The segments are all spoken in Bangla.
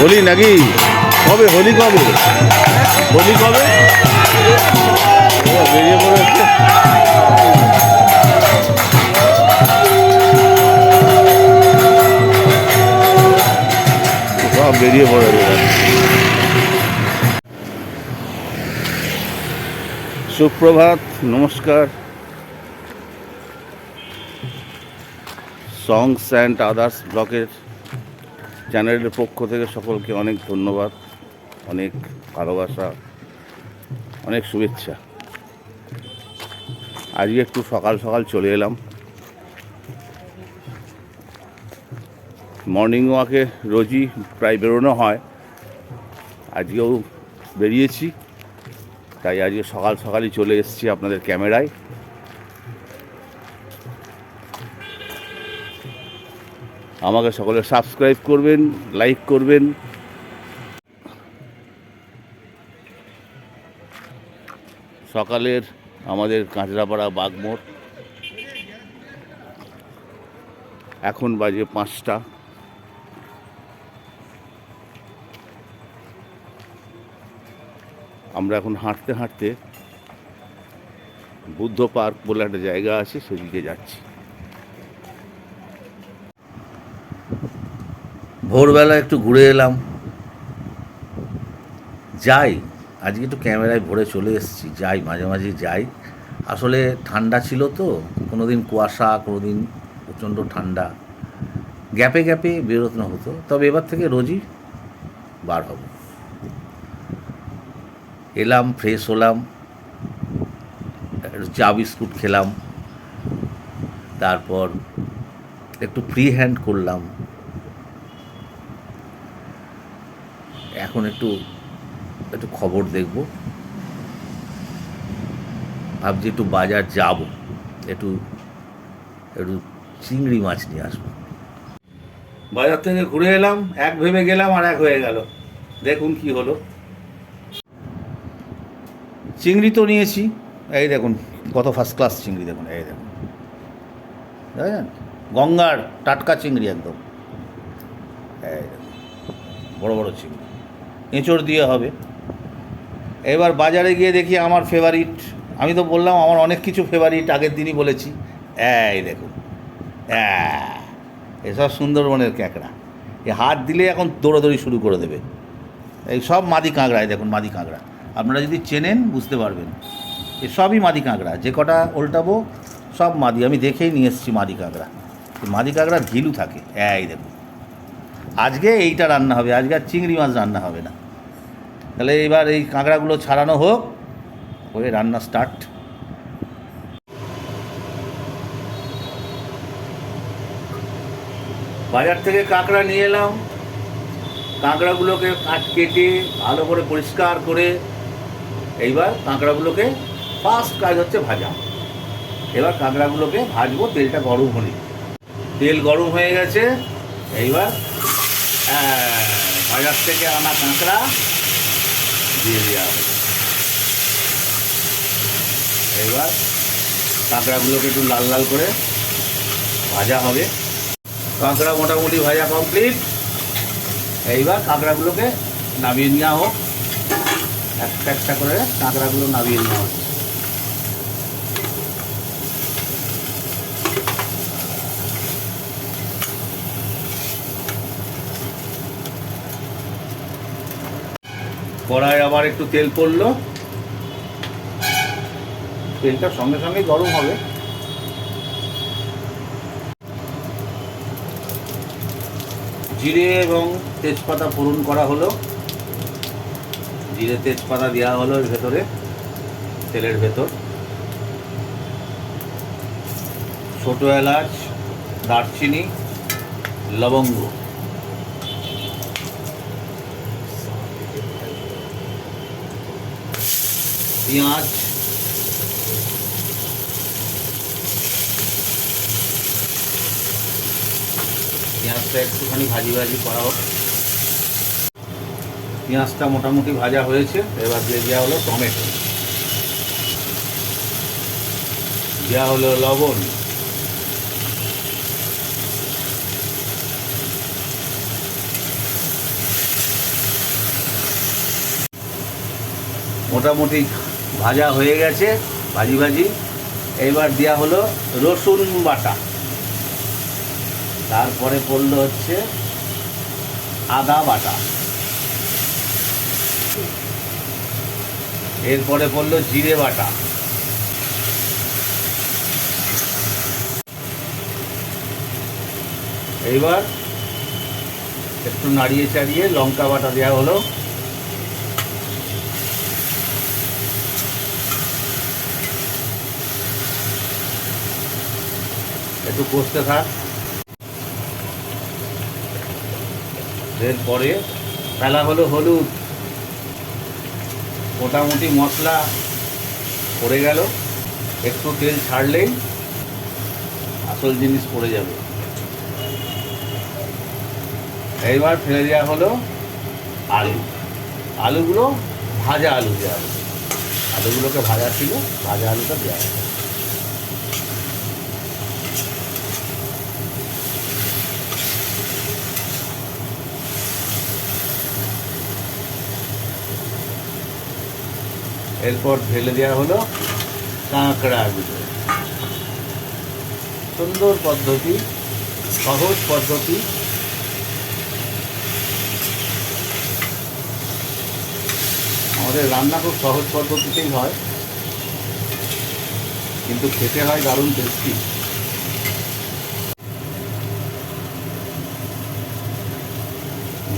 হোলি নাকি? কবে? হোলি কবে? হোলি কবে? বেরিয়ে পড়েছে সব বেরিয়ে পড়েছে সুপ্রভাত, নমস্কার। সংস অ্যান্ড আদার্স ব্লকের চ্যানেলের পক্ষ থেকে সকলকে অনেক ধন্যবাদ, অনেক ভালোবাসা, অনেক শুভেচ্ছা। আজকে একটু সকাল সকাল চলে এলাম। মর্নিং ওয়াকে রোজই প্রায় বেরোনো হয়। আজকেও বেরিয়েছি, তাই আজকে সকাল সকালই চলে এসেছি আপনাদের ক্যামেরায়। আমাকে সকলে সাবস্ক্রাইব করবেন লাইক করবেন। সকালের আমাদের কাঁচরাপাড়া বাগমোড় এখন বাজে পাঁচটা। আমরা এখন হাঁটতে হাঁটতে বুদ্ধ পার্ক বলে একটা জায়গা আছে, সেদিকে যাচ্ছি। ভোরবেলা একটু ঘুরে এলাম। যাই, আজকে একটু ক্যামেরায় ভরে চলে এসেছি, যাই, মাঝে মাঝে যাই। আসলে ঠান্ডা ছিল তো কোনো দিন কুয়াশা কোনো দিন প্রচণ্ড ঠান্ডা। গ্যাপে গ্যাপে বেরোতে হতো, তবে এবার থেকে রোজই বার হব। এলাম, ফ্রেশ হলাম, চা বিস্কুট খেলাম, তারপর একটু ফ্রি হ্যান্ড করলাম। এখন একটু একটু খবর দেখব। ভাবছি একটু বাজার যাব। একটু একটু চিংড়ি মাছ নিয়ে আসব। বাজার থেকে ঘুরে এলাম, এক ভেবে গেলাম আর এক হয়ে গেল। দেখুন কি হলো। চিংড়ি তো নিয়েছি। এই দেখুন, কত ফার্স্ট ক্লাস চিংড়ি দেখুন, এই দেখুন। দেখেন গঙ্গার টাটকা চিংড়ি একদম। বড় বড় চিংড়ি। এঁচড় দিয়ে হবে। এবার বাজারে গিয়ে দেখি আমার ফেভারিট আমি তো বললাম আমার অনেক কিছু ফেভারিট আগের দিনই বলেছি। এই দেখুন এসব সুন্দরবনের ক্যাঁকড়া। এ হাত দিলে এখন দৌড়াদৌড়ি শুরু করে দেবে। এই সব মাদি কাঁকড়ায় দেখুন, মাদি কাঁকড়া। আপনারা যদি চেনেন বুঝতে পারবেন। এ সবই মাদি কাঁকড়া, যে কটা উল্টাবো সব মাদি। আমি দেখেই নিয়ে এসেছি মাদি কাঁকড়া। মাদি কাঁকড়া ঢিলু থাকে। এই দেখুন আজকে এইটা রান্না হবে, আজকে আর চিংড়ি মাছ রান্না হবে না। তাহলে এবার এই কাঁকড়াগুলো ছাড়ানো হোক হয়ে রান্না স্টার্ট বাজার থেকে কাঁকড়া নিয়ে এলাম। কাঁকড়াগুলোকে কাট কেটে ভালো করে পরিষ্কার করে এইবার কাঁকড়াগুলোকে ফার্স্ট কাজ হচ্ছে ভাজা। এবার কাঁকড়াগুলোকে ভাজবো, তেলটা গরম হলে। তেল গরম হয়ে গেছে, এইবার আহ, বাজার থেকে আনা কাঁকড়া দিয়ে দেওয়া হবে। এইবার কাঁকড়াগুলোকে একটু লাল লাল করে ভাজা হবে। কাঁকড়া মোটামুটি ভাজা কমপ্লিট এইবার কাঁকড়াগুলোকে নামিয়ে নেওয়া হোক। একটা একটা করে কাঁকড়াগুলো নামিয়ে নেওয়া হোক। কড়াই আবার একটু তেল পড়ল। তেলটা সঙ্গে সঙ্গে গরম হবে। জিরে এবং তেজপাতা ফোড়ন করা হলো। জিরে, তেজপাতা দেওয়া হলো এর ভেতরে, তেলের ভেতর। ছোটো এলাচ, দারচিনি, লবঙ্গ। পেঁয়াজ। পেঁয়াজটা একটুখানি ভাজি ভাজি করা হোক পেঁয়াজটা মোটামুটি ভাজা হয়েছে, এবার দিয়ে দেওয়া হলো টমেটো। দেওয়া হলো লবণ। মোটামুটি ভাজা হয়ে গেছে, ভাজি ভাজি। এইবার দেওয়া হলো রসুন বাটা। তারপরে পড়ল হচ্ছে আদা বাটা। এরপরে পড়ল জিরে বাটা। এইবার একটু নাড়িয়ে চাড়িয়ে লঙ্কা বাটা দেওয়া হলো। একটু কষতে থাক। এরপরে ফেলা হলো হলুদ। মোটামুটি মশলা পড়ে গেল। একটু তেল ছাড়লেই আসল জিনিস পড়ে যাবে। এইবার ফেলে দেওয়া হলো আলু। আলুগুলো ভাজা আলু দেওয়া হলো। আলুগুলোকে ভাজা ছিল, ভাজা আলুটা দেওয়া হলো। এরপর ঢেলে দেওয়া হলো কাঁকড়াগুলো। সুন্দর পদ্ধতি, সহজ পদ্ধতি। আমাদের রান্না খুব সহজ পদ্ধতিতেই হয়। কিন্তু খেতে হয় দারুণ টেস্টি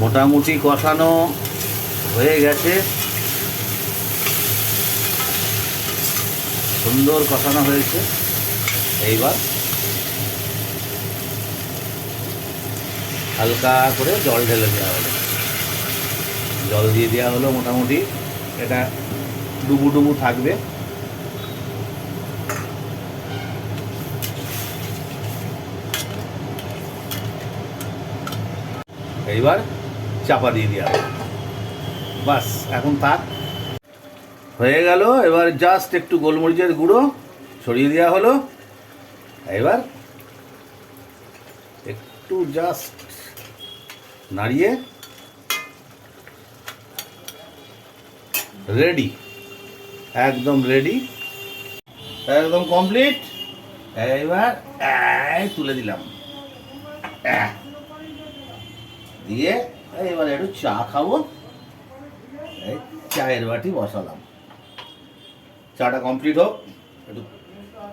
মোটামুটি কষানো হয়ে গেছে। সুন্দর কষানো হয়েছে। এইবার হালকা করে জল ঢেলে দেওয়া হলো। জল দিয়ে দেওয়া হলো মোটামুটি। এটা ডুবু ডুবু থাকবে। এইবার চাপা দিয়ে দেওয়া হলো। বাস, এখন থাক হয়ে গেল, এবার জাস্ট একটু গোলমরিচের গুঁড়ো ছড়িয়ে দেওয়া হলো। এবার একটু জাস্ট নাড়িয়ে রেডি একদম রেডি একদম কমপ্লিট এইবার এই তুলে দিলাম। দিয়ে এবার একটু চা খাব। চায়ের বাটি বসালাম। চাটা কমপ্লিট হোক একটু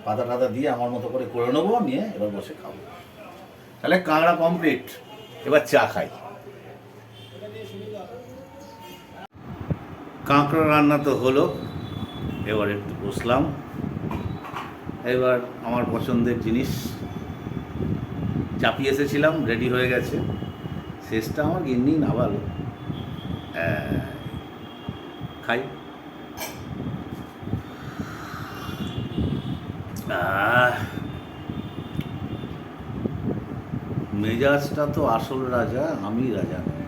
পাতা টাতা দিয়ে আমার মতো করে করে নেব নিয়ে এবার বসে খাব। তাহলে কাঁকড়া কমপ্লিট এবার চা খাই। কাঁকড়া রান্না তো হলো এবার একটু বসলাম। এবার আমার পছন্দের জিনিস চাপিয়ে এসেছিলাম রেডি হয়ে গেছে। শেষটা আমার গিন্নি নাবাল আহ, খাই। মেজাজটা তো আসল রাজা, আমি রাজা নই।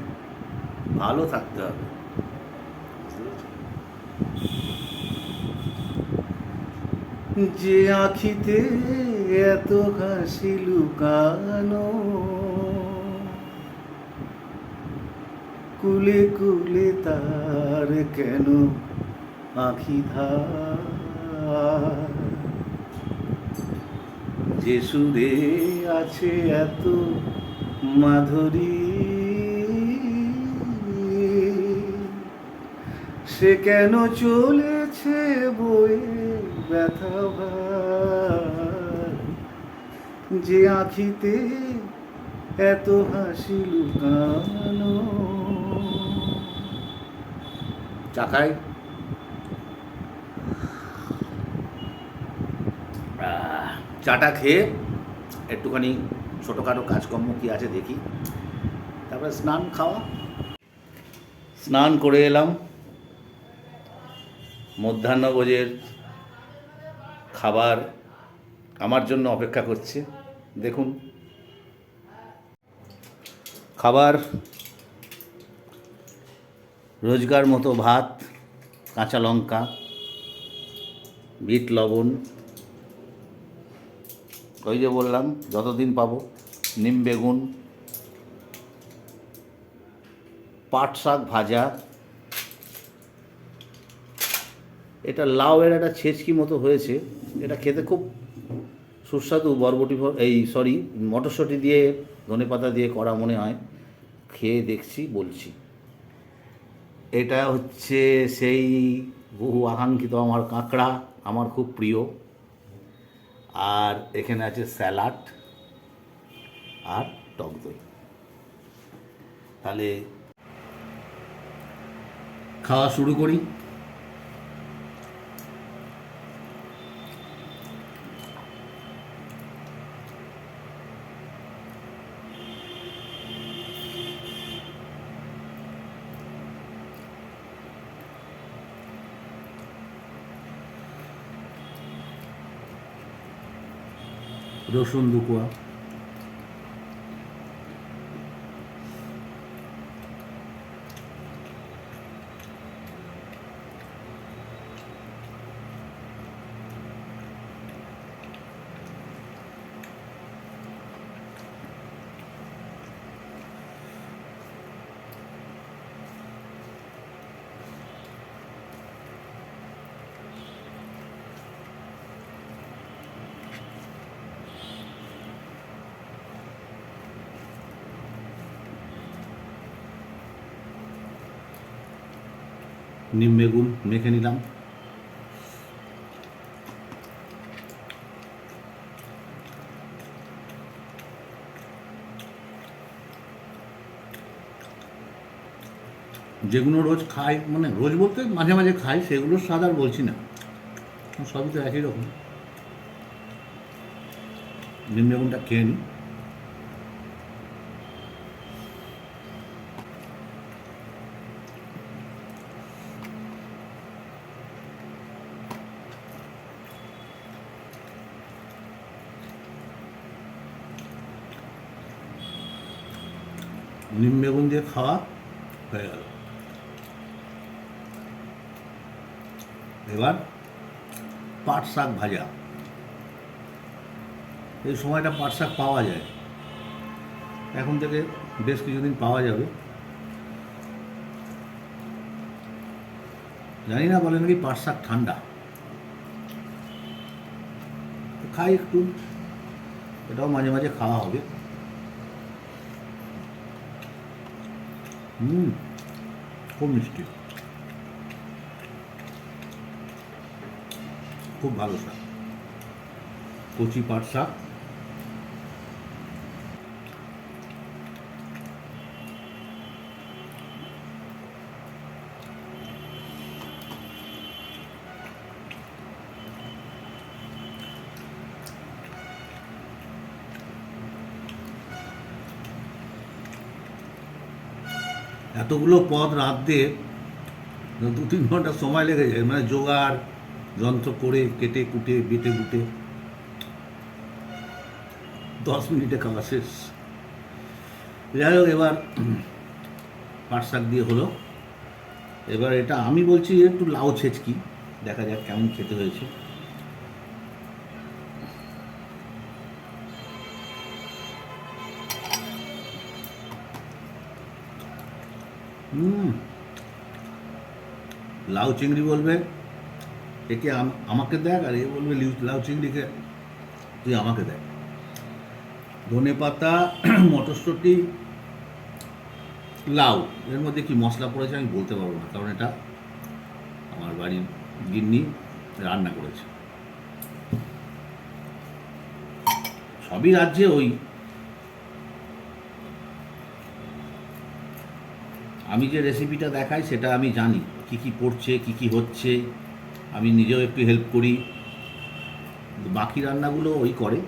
ভালো থাকতে হবে। যে আখিতে এত হাসি লুকানো, কুলে কুলে তার কেন আখি ধার? যে সুরে আছে এত মাধুরী। সে কেন চলেছে বয়ে ব্যথা? যে আঁখিতে এত হাসি লুকানো। চাকায় আহ, চাটা খেয়ে একটুখানি ছোটোখাটো কাজকর্ম কি আছে দেখি। তারপরে স্নান খাওয়া। স্নান করে এলাম। মধ্যাহ্নভোজের খাবার আমার জন্য অপেক্ষা করছে। দেখুন। খাবার, রোজগার মতো ভাত, কাঁচা লঙ্কা, বিট, লবণ ওই যে বললাম, যতদিন পাবো, নিম বেগুন, পাট শাক ভাজা, এটা লাউয়ের একটা ছেচকি মতো হয়েছে। এটা খেতে খুব সুস্বাদু বরবটি এই সরি, মটরশুঁটি দিয়ে, ধনে পাতা দিয়ে করা মনে হয়। খেয়ে দেখছি, বলছি। এটা হচ্ছে সেই বহু আকাঙ্ক্ষিত আমার কাঁকড়া, আমার খুব প্রিয়। আর এখানে আছে স্যালাড আর টক দই। তাহলে খাওয়া শুরু করি। রসুন নিম বেগুন মেখে নিলাম। যেগুলো রোজ খাই মানে রোজ বলতে মাঝে মাঝে খাই, সেগুলোর স্বাদ আর বলছি না। সবই তো একই রকম। নিম বেগুনটা খেয়ে নিই। নিম বেগুন দিয়ে খাওয়া হয়ে গেল। এবার পাট শাক ভাজা। এই সময়টা পাট শাক পাওয়া যায়। এখন থেকে বেশ কিছুদিন পাওয়া যাবে। জানি না, বলে নাকি পাট শাক ঠান্ডা। খাই একটু, এটাও মাঝে মাঝে খাওয়া হবে। হুম খুব মিষ্টি। খুব ভালো শাক কচি পাট শাক। এতগুলো পদ রাঁধতে দু তিন ঘণ্টা সময় লেগে যায় মানে জোগাড়, যন্ত্র করে কেটে কুটে, বেটে বুটে। দশ মিনিটে খাওয়া শেষ। যাই হোক, এবার পাট শাক দিয়ে হলো। এবার এটা আমি বলছি একটু লাউ ছেচকি, দেখা যাক কেমন খেতে হয়েছে। হুম। লাউ চিংড়ি বলবে, একে আম- আমাকে দেখ, আর এ বলবে লিউ- লাউ চিংড়িকে তুই আমাকে দেখ। ধনে পাতা, মটরশুঁটি, লাউ, এর মধ্যে কি মশলা পড়েছে আমি বলতে পারব না, কারণ এটা আমার বাড়ির গিন্নি রান্না করেছে। সবই রাজ্যে ওই আমি যে রেসিপিটা দেখাই সেটা আমি জানি। কি কি পড়ছে কি কি হচ্ছে আমি নিজেও একটু হেল্প করি। বাকি রান্নাগুলো ওই করে।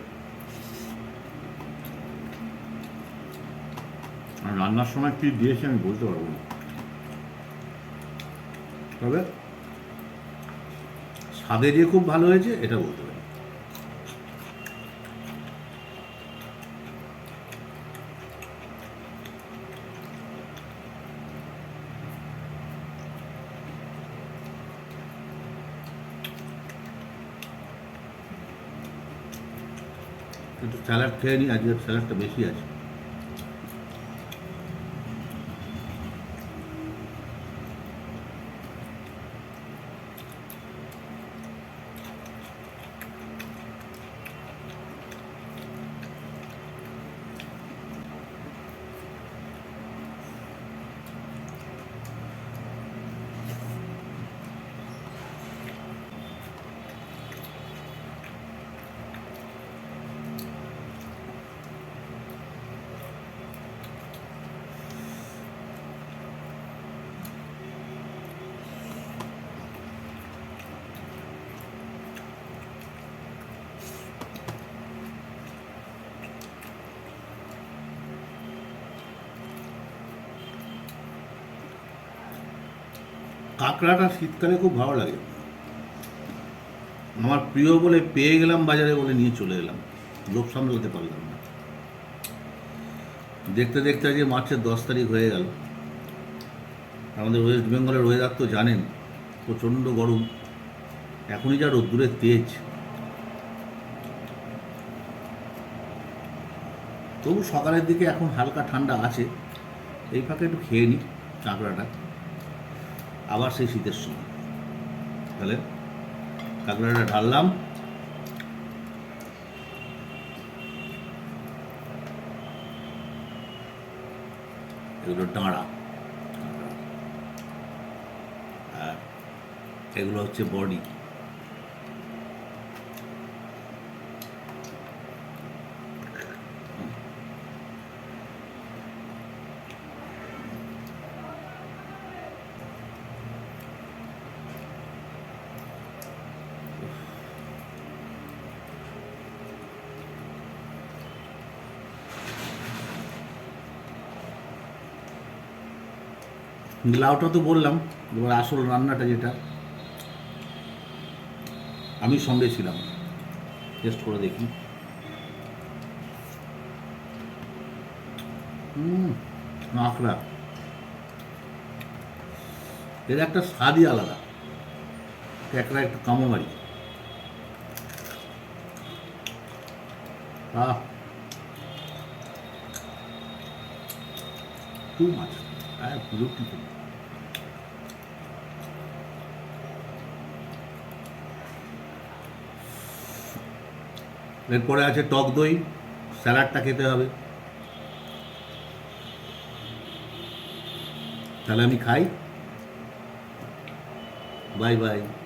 আর রান্নার সময় কী দিয়েছে আমি বলতে পারব না। তবে স্বাদে যে খুব ভালো হয়েছে এটা বলতে পারি একটু স্যালাড খেয়ে নিই আজকে স্যালাডটা বেশি আছে। কাঁকড়াটা শীতকালে খুব ভালো লাগে। আমার প্রিয় বলে পেয়ে গেলাম বাজারে বলে নিয়ে চলে এলাম। লোভ সামলাতে পারলাম না। দেখতে দেখতে আজকে মার্চের দশ তারিখ হয়ে গেল। আমাদের ওয়েস্ট বেঙ্গলের ওয়েদার তো জানেন, প্রচণ্ড গরম। এখনই যা রোদ্দুরের তেজ। তবু সকালের দিকে এখন হালকা ঠান্ডা আছে। এই ফাঁকে একটু খেয়ে নিই কাঁকড়াটা। আবার সেই শীতের সময়। তাহলে কাঁকড়াটা ঢাললাম। এগুলো ডাঁড়া। আর এগুলো হচ্ছে বডি। লাউটা তো বললাম, এবার আসল রান্নাটা যেটা, আমি সঙ্গে ছিলাম। টেস্ট করে দেখি। আখড়া। এর একটা স্বাদই আলাদা। একটা একটা কামোমারি আহ। টু মাছ people. এরপরে আছে টক দই স্যালাডটা খেতে হবে। তাহলে আমি খাই। Bye bye.